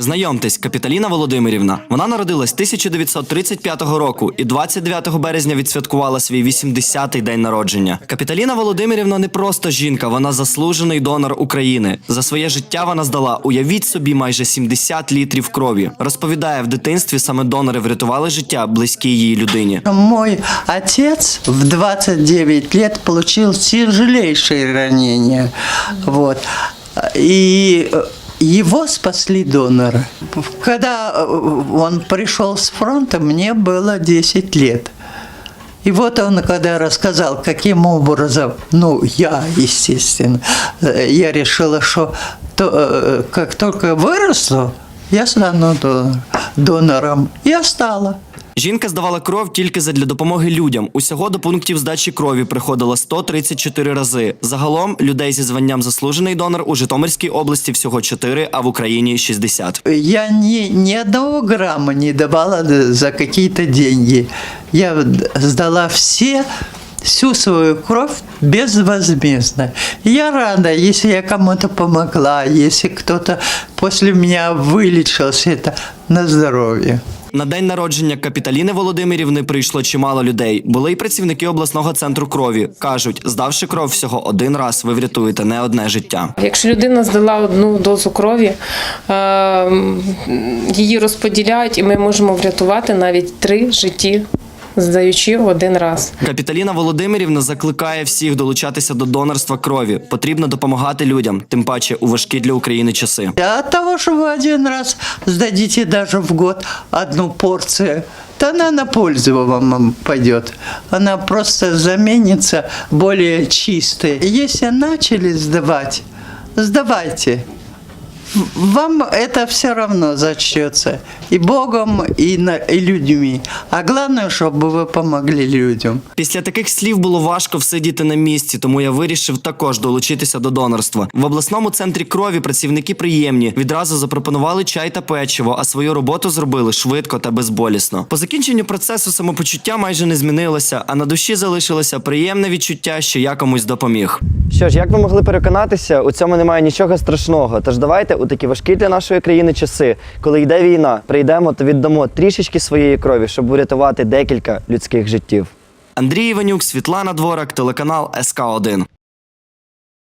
Знайомтесь, Капіталіна Володимирівна. Вона народилась 1935 року і 29 березня відсвяткувала свій 80-й день народження. Капіталіна Володимирівна не просто жінка, вона заслужений донор України. За своє життя вона здала, уявіть собі, майже 70 літрів крові. Розповідає, в дитинстві саме донори врятували життя близькій її людині. Мой отец в 29 лет получил тяжелейшие ранения. Вот. И э, его спасли доноры. Когда э, он пришел с фронта, мне было 10 лет. И вот он, когда рассказал, каким образом, ну, я, естественно, э, я решила, что то, э, как только выросла, я стану донор- донором. Я стала. Жінка здавала кров тільки задля допомоги людям. Усього до пунктів здачі крові приходила 134 рази. Загалом людей зі званням заслужений донор у Житомирській області всього 4, а в Україні 60. Я ни, ни одного грамма не давала за какие-то деньги. Я сдала все, всю свою кровь безвозмездно. Я рада, если я кому-то помогла, если кто-то после меня вылечился, на здоровье. На день народження Капіталіни Володимирівни прийшло чимало людей. Були й працівники обласного центру крові. кажуть, здавши кров всього один раз, ви врятуєте не одне життя. Якщо людина здала одну дозу крові, е, її розподіляють, і ми можемо врятувати навіть три житті, здаючи один раз. Капіталіна Володимирівна закликає всіх долучатися до донорства крові. Потрібно допомагати людям, тим паче у важкі для України часи. А того, что вы один раз сдадите даже в год одну порцию, то она на пользу вам пойдет. Она просто заменится более чистой. Если начали сдавать, сдавайте В- Вам это все равно зачтется. И Богом, и, на, и людьми. А главное, чтобы вы помогли людям. Після таких слів було важко всидіти на місці, тому я вирішив також долучитися до донорства. В обласному центрі крові працівники приємні. Відразу запропонували чай та печиво, а свою роботу зробили швидко та безболісно. По закінченню процесу самопочуття майже не змінилося, а на душі залишилося приємне відчуття, що я комусь допоміг. Що ж, як ви могли переконатися, у цьому немає нічого страшного. Тож давайте у такі важкі для нашої країни часи, коли йде війна, прийдемо та віддамо трішечки своєї крові, щоб врятувати декілька людських життів. Андрій Іванюк, Світлана Дворак, телеканал СК 1